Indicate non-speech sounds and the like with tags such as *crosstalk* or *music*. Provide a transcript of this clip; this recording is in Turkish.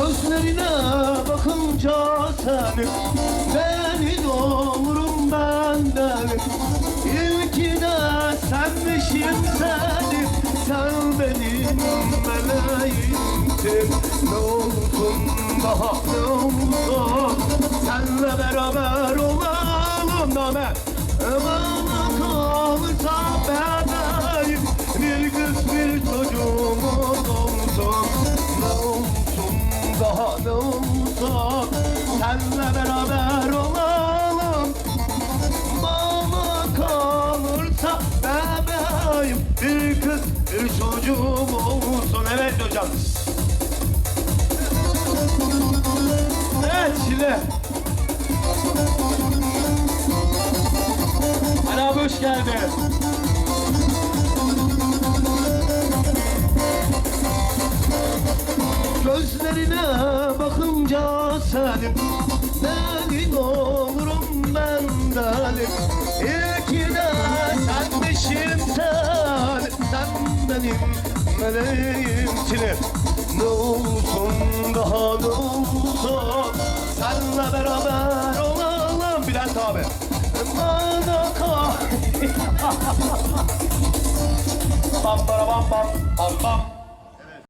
Gözlerine bakınca senin Beni doğurum benden İlki de. Senmişim seni Sen benim meleğimsin. Ne olsun daha ne olsun Senle beraber olalım da ben olsun Senle beraber olalım. Bana kalırsa bebeğim Bir kız bir çocuğum olsun. Evet hocam. Evet abi hoş geldin Gözlerine bakınca senin Benim olurum bendenim İlki de senmişim sen Sen benim meleğimsin Ne olsun daha ne olsun Senle beraber olalım Bülent abi. Bana kal. *laughs* Bam bam bam bam bam